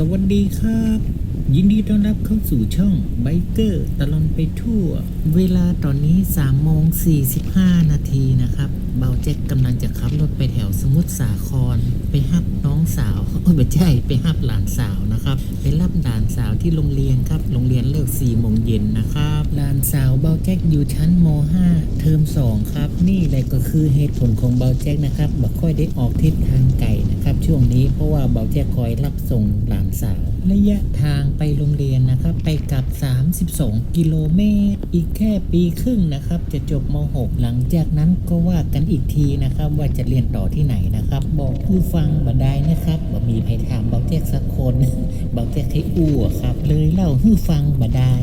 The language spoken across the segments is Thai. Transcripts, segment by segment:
สวัสดีครับ ยินดีต้อนรับเข้าสู่ช่องไบเกอร์ตลอนไปทั่ว เวลาตอนนี้3โมง45 นาทีนะครับ เบาแจ็คกำลังจะขับรถไปแถวสมุทรสาคร ไปฮับน้องสาวโอ้ไม่ใช่ไปฮับหลานสาวนะครับ ไปรับหลานสาวที่โรงเรียนครับ โรงเรียนเลิก4โมงเย็นนะครับหลานสาวเบาแจ็คอยู่ชั้นม 5 เทอม2ครับ นี่เลยก็คือเหตุผลของเบาแจ็คนะครับบ่ค่อยได้ออกทิศทางไกลนะครับ ช่วงนี้เพราะว่าเบาแจ็คคอยรับส่งหลานสาว ระยะทางไปโรงเรียนนะครับ ไปกลับ 32 กิโลเมตร อีกแค่ปีครึ่งนะครับ จะจบม .6 หลังจากนั้นก็ว่ากันอีกทีนะครับ ว่าจะเรียนต่อที่ไหนนะครับ บอกผู้ฟังบ่ได้นะครับบ่มีใครถามเบาแจ๊กสักคนเบาแจ๊กให้อู้ครับ เลยเล่าให้ฟังบ่ได้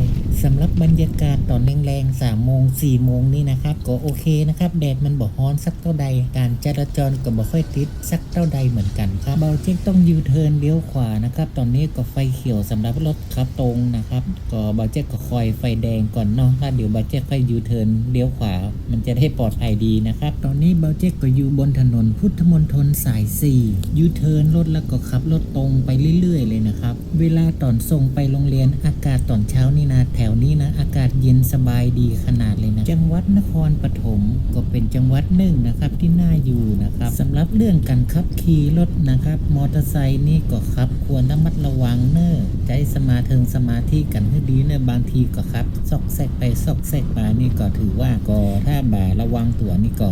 สำหรับบรรยากาศตอนแรงๆ3โมง4โมงนี่นะครับก็โอเคนะครับแดดมันบ่ฮ้อนสักเท่าใด การจราจรก็บ่ค่อยติดสักเท่าใดเหมือนกันครับเบาเจ๊กต้องยูเทิร์นเลี้ยวขวานะครับตอนนี้ก็ไฟเขียวสำหรับรถขับตรงนะครับก็เบาเจ๊กก็คอยไฟแดงก่อนเนาะแล้วเดี๋ยวเบาเจ๊กค่อยยูเทิร์นเลี้ยวขวา มันจะได้ปลอดภัยดีนะครับตอนนี้เบาเจ๊กก็อยู่บนถนนพุทธมณฑลสาย4ยูเทิร์นรถแล้วก็ขับรถตรงไปเรื่อย ๆ เลยนะครับเวลาตอนส่งไปโรงเรียนอากาศตอนเช้านี่นะแถวนี้นะ อากาศเย็นสบายดีขนาดเลยนะ จังหวัดนครปฐมก็เป็นจังหวัดหนึ่งนะครับที่น่าอยู่นะครับสำหรับเรื่องการขับขี่รถนะครับ มอเตอร์ไซค์นี่ก็ขับควรระมัดระวังเนอะใจสมาเทิงสมาธิกันให้ดีเนอะบางทีก็ครับซอกแซกไปซอกแซกมานี่ก็ถือว่าก็ถ้าบ่าระวังตัวนี่ก็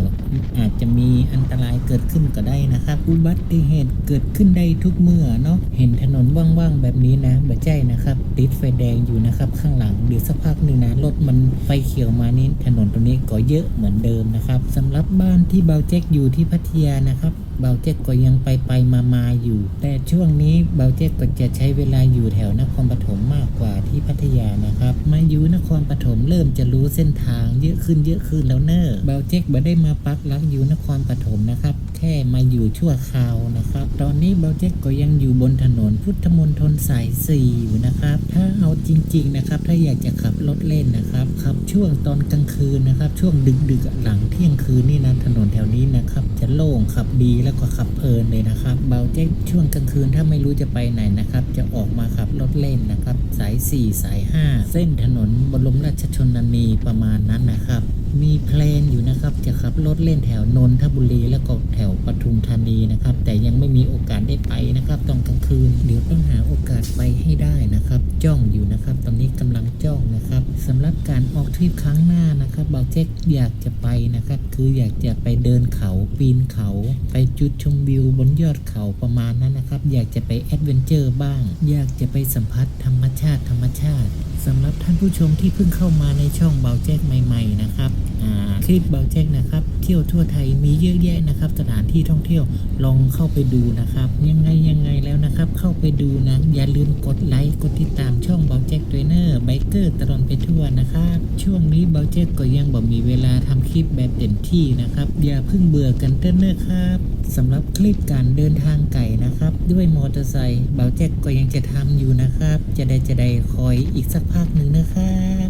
อาจจะมีอันตรายเกิดขึ้นก็ได้นะครับอุบัติเหตุเกิดขึ้นได้ทุกเมื่อเนาะเห็นถนนว่างๆแบบนี้นะบ่ใจนะครับ ติดไฟแดงอยู่นะครับข้างหลังเดี๋ยวสักพักหนึ่งนะรถมันไฟเขียวมานี่ถนนตรงนี้ก็เยอะเหมือนเดิมนะครับสำหรับบ้านที่เบาเจ๊กอยู่ที่พัทยานะครับเบาเจ๊กก็ยังไปไปมามาอยู่ แต่ช่วงนี้เบาเจ๊กก็จะใช้เวลาอยู่แถวนครปฐมมากกว่าที่พัทยานะครับมาอยู่นครปฐมเริ่มจะรู้เส้นทางเยอะขึ้นเยอะขึ้นแล้วเนอะเบาเจ๊กบ่ได้มาปักหลักอยู่นครปฐมนะครับแค่มาอยู่ชั่วคราวนะครับ ตอนนี้เบาเจ๊กก็ยังอยู่บนถนนพุทธมณฑลสายสี่อยู่นะครับ ถ้าเอาจริง ๆ นะครับถ้าอยากจะขับรถเล่นนะครับขับช่วงตอนกลางคืนนะครับ ช่วงดึกๆหลังเที่ยงคืนนี่นะถนนแถวนี้นะครับ จะโล่งขับดีแล้วก็ขับเพลินเลยนะครับ เบาเจ๊กช่วงกลางคืนถ้าไม่รู้จะไปไหนนะครับ จะออกมาขับรถเล่นนะครับ สาย 4 สาย 5 เส้นถนนบรมราชชนนีประมาณนั้นนะครับ มีแพลนอยู่นะครับ จะขับรถเล่นแถวนนทบุรีแล้วก็แถวปทุมธานีนะครับ แต่ยังไม่มีโอกาสได้ไปนะครับตอนกลางคืน เดี๋ยวต้องหาโอกาสไปให้ได้นะครับ จ้องอยู่นะครับ ตอนนี้กำลังจ้องนะครับสำหรับการออกทริปครั้งหน้านะครับเบาเจ๊กอยากจะไปนะครับ คืออยากจะไปเดินเขาปีนเขา ไปจุดชมวิวบนยอดเขาประมาณนั้นนะครับ อยากจะไปแอดเวนเจอร์บ้าง อยากจะไปสัมผัสธรรมชาติธรรมชาติสำหรับท่านผู้ชมที่เพิ่งเข้ามาในช่องเบาแจ๊กใหม่ ๆ นะครับคลิปเบาแจ๊กนะครับ เที่ยวทั่วไทยมีเยอะแยะนะครับ สถานที่ท่องเที่ยวลองเข้าไปดูนะครับ ยังไงยังไงแล้วนะครับ เข้าไปดูนะ อย่าลืมกดไลค์กดติดตามช่องเบาแจ็คด้วยเนอร์ไบเกอร์ตลอดไปทั่วนะครับ ช่วงนี้เบาแจ็คก็ยังบ่มีเวลาทำคลิปแบบเต็มที่นะครับ อย่าเพิ่งเบื่อกันเต้นเนอร์ครับสำหรับคลิปการเดินทางไกลนะครับ ด้วยมอเตอร์ไซค์เบาแจ็คก็ยังจะทำอยู่นะครับ จะได้จะได้คอยอีกสักพักหนึ่งนะครับ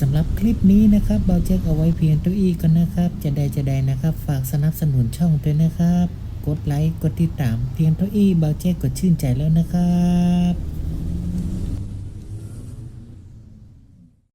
สำหรับคลิปนี้นะครับเบาแจ็คเอาไว้เพียงตัวอีกันนะครับ จะได้จะได้นะครับ ฝากสนับสนุนช่องด้วยนะครับ กดไลค์กดติดตามเพียงตัวอีเบาแจ็คกดชื่นใจแล้วนะครับ